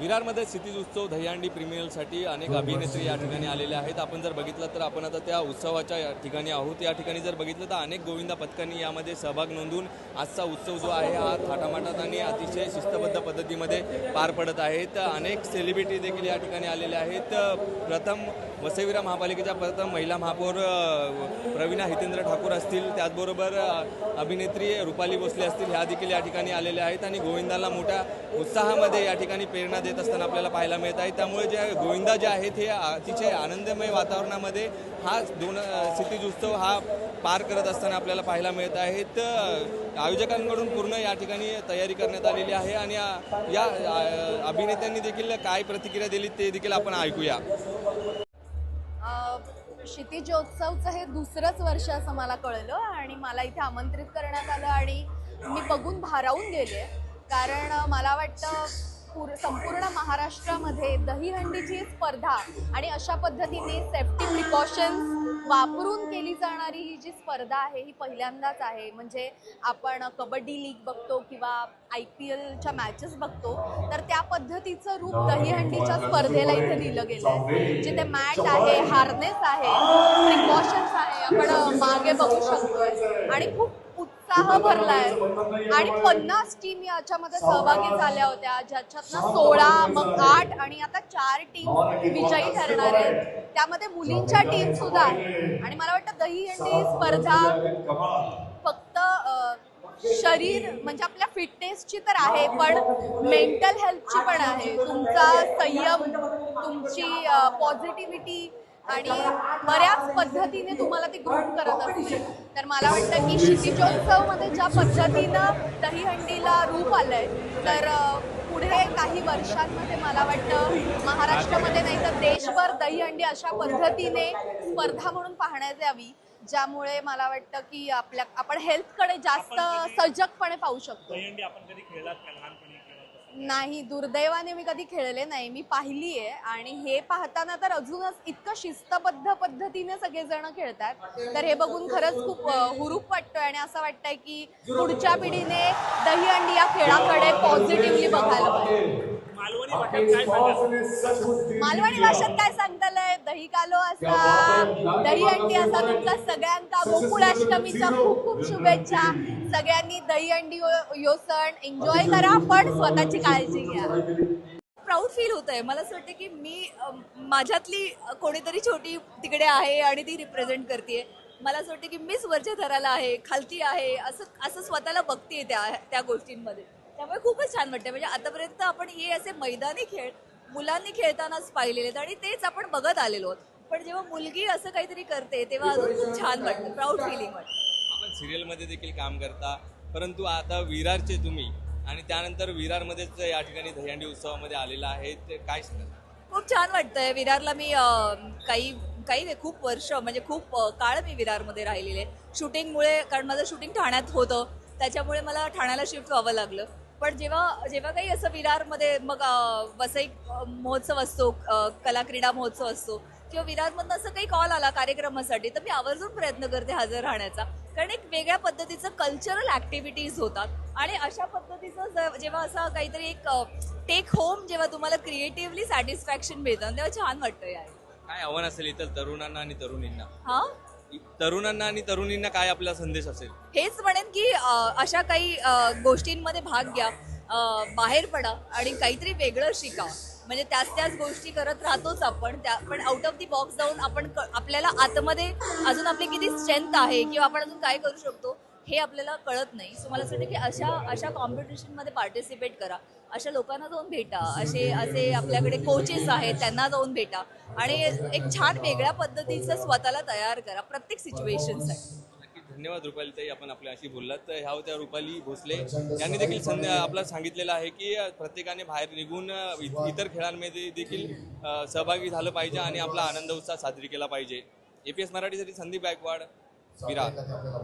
विरारमध्ये क्षितिज उत्सव दहीहंडी प्रीमियरसाठी अनेक अभिनेत्री या ठिकाणी आलेले आहेत. आपण जर बघितलं तर आपण आता त्या उत्सवाच्या या ठिकाणी आहोत. या ठिकाणी जर बघितलं तर अनेक गोविंदा पथकांनी यामध्ये सहभाग नोंदवून आजचा उत्सव जो आहे हा थाटामाटात आणि अतिशय शिस्तबद्ध पद्धतीमध्ये पार पडत आहेत. अनेक सेलिब्रिटी देखील या ठिकाणी आलेले आहेत. प्रथम वसईविरा महापालिकेच्या प्रथम महिला महापौर प्रवीणा हितेंद्र ठाकूर असतील. त्याचबरोबर अभिनेत्री रुपाली भोसले असतील. ह्या देखील या ठिकाणी आलेल्या आहेत. आणि गोविंदाला मोठ्या उत्साहामध्ये या ठिकाणी प्रेरणा देत असताना आपल्याला पाहायला मिळत आहे. त्यामुळे जे गोविंदा जे आहेत हे अतिशय आनंदमय वातावरणामध्ये हा दोन अ, उत्सव हा पार करत असताना आपल्याला पाहायला मिळत आहेत. आयोजकांकडून पूर्ण या ठिकाणी तयारी करण्यात आलेली आहे आणि या- अभिनेत्यांनी देखील काय प्रतिक्रिया दिली ते देखील आपण ऐकूया. क्षितिजोत्सवचं हे दुसरंच वर्ष असं मला कळलं आणि मला इथे आमंत्रित करण्यात आलं आणि मी बघून भारावून गेले. कारण मला वाटतं पूर संपूर्ण महाराष्ट्रामध्ये दहीहंडीची स्पर्धा आणि अशा पद्धतीने सेफ्टी प्रिकॉशन्स वापरून केली जाणारी ही जी स्पर्धा आहे ही पहिल्यांदाच आहे. म्हणजे आपण कबड्डी लीग बघतो किंवा आय पी एलच्या मॅचेस बघतो तर त्या पद्धतीचं रूप दहीहंडीच्या स्पर्धेला इथे दिलं गेलं आहे जिथे मॅट आहे हार्नेस आहे प्रिकॉशन्स आहे आपण मागे बघू शकतोय. आणि खूप उत्साह भरलाय. आणि पन्नास टीम याच्यामध्ये सहभागी झाल्या होत्या. ज्याच्यातनं सोळा मग आठ आणि आता चार टीम विजयी ठरणार आहेत. त्यामध्ये मुलींच्या टीम सुद्धा आहेत. आणि मला वाटतं दही हंडी स्पर्धा फक्त शरीर म्हणजे आपल्या फिटनेसची तर आहे पण मेंटल हेल्थची पण आहे. तुमचा संयम तुमची पॉझिटिव्हिटी आणि बऱ्याच पद्धतीने तुम्हाला ती ग्रुप करत असते तर मला वाटतं की क्षितिजोत्सवमध्ये ज्या पद्धतीनं दहीहंडीला रूप आलंय तर पुढे काही वर्षांमध्ये मला वाटतं महाराष्ट्रामध्ये नाही तर देशभर दहीहंडी अशा पद्धतीने स्पर्धा म्हणून पाहण्यात यावी ज्यामुळे मला वाटतं की आपल्या आपण हेल्थकडे जास्त सजगपणे पाहू शकतो. दहीहंडी आपण कधी खेळलात का? लहानपणी? नाही दुर्दैवाने मी कधी खेळले नाही. मी पाहिली आहे आणि हे पाहताना तर अजूनच इतकं शिस्तबद्ध पद्धतीने सगळेजण खेळतात. तर हे बघून खरंच खूप हुरूप वाटतोय आणि असं वाटतंय की पुढच्या पिढीने दहीहंडी या खेळाकडे पॉझिटिव्हली बघायला पाहिजे. मालवणी भाषेत काय सांगाल? मालवणी भाषेत काय सांगतालय? दही कालो असा दहीहंडी असा तुमचा सगळ्यांका गोकुळाष्टमीच्या खूप खूप शुभेच्छा. सगळ्यांनी दहीहंडी यो- यो सण एन्जॉय करा पण स्वतःची काळजी घ्या. प्राऊड फील होत आहे मला असं वाटतं की मी माझ्यातली कोणीतरी छोटी तिकडे आहे आणि ती रिप्रेझेंट करते मला असं वाटतं की मीच वरच्या थराला आहे खालती आहे असं असं स्वतःला बघते त्या त्या गोष्टींमध्ये. त्यामुळे खूपच छान वाटतं म्हणजे आतापर्यंत आपण हे असे मैदानी खेळ मुलांनी खेळतानाच पाहिलेले आहेत आणि तेच आपण बघत आलेलो आहोत. पण जेव्हा मुलगी असं काहीतरी करते तेव्हा अजून खूप छान वाटतं प्राऊड फिलिंग वाटतं. आपण सिरियलमध्ये देखील काम करता परंतु आता विरारचे तुम्ही आणि त्यानंतर विरारमध्येच या ठिकाणी दहीहंडी उत्सवामध्ये आलेला आहे ते काय सांगाल? खूप छान वाटतंय. विरारला मी काही काही नाही खूप वर्ष म्हणजे खूप काळ मी विरारमध्ये राहिलेले. शूटिंगमुळे कारण माझं शूटिंग ठाण्यात होतं त्याच्यामुळे मला ठाण्याला शिफ्ट व्हावं लागलं. पण जेव्हा जेव्हा काही असं विरारमध्ये मग वसई महोत्सव असतो कला क्रीडा महोत्सव असतो किंवा विरारमधनं असं काही कॉल आला कार्यक्रमासाठी तर मी आवर्जून प्रयत्न करते हजर राहण्याचा. कारण एक वेगळ्या पद्धतीचं कल्चरल ऍक्टिव्हिटीज होतात. आणि अशा पद्धतीचं जेव्हा असं काहीतरी एक टेक होम जेव्हा तुम्हाला क्रिएटिव्हली सॅटिस्फॅक्शन मिळतं तेव्हा छान वाटतं यार काय आव्हान असेल इतर तरुणांना आणि तरुणींना? हा? तरुणांना आणि तरुणींना काय आपला संदेश असेल? हेच म्हणेन की अं, अशा काही अं, गोष्टींमध्ये भाग घ्या अं, बाहेर पडा आणि काहीतरी वेगळं शिका. म्हणजे त्याच त्याच गोष्टी करत राहतोच आपण. त्या पण आउट ऑफ दी बॉक्स जाऊन आपण क- आपल्याला आतमध्ये अजून आपली किती स्ट्रेंथ आहे किंवा आपण अजून काय करू शकतो हे आपल्याला कळत नाही. सो मला असं वाटतं की अशा अशा कॉम्पिटिशनमध्ये पार्टिसिपेट करा. अशा लोकांना जाऊन भेटा. असे असे आपल्याकडे कोचेस आहेत त्यांना जाऊन भेटा. आणि एक छान वेगळ्या पद्धतीचं स्वतःला तयार करा. प्रत्येक सिच्युएशनसाठी धन्यवाद रुपाली ताई आपण आपल्याशी बोललात. तर ह्या होत्या रुपाली भोसले. यांनी देखील संध आपल्याला सांगितलेलं आहे की प्रत्येकाने बाहेर निघून इतर खेळांमध्ये देखील सहभागी झालं पाहिजे आणि आपला आनंद उत्साह साजरी केला पाहिजे. एपीएस मराठीसाठी संदीप गायकवाड विरा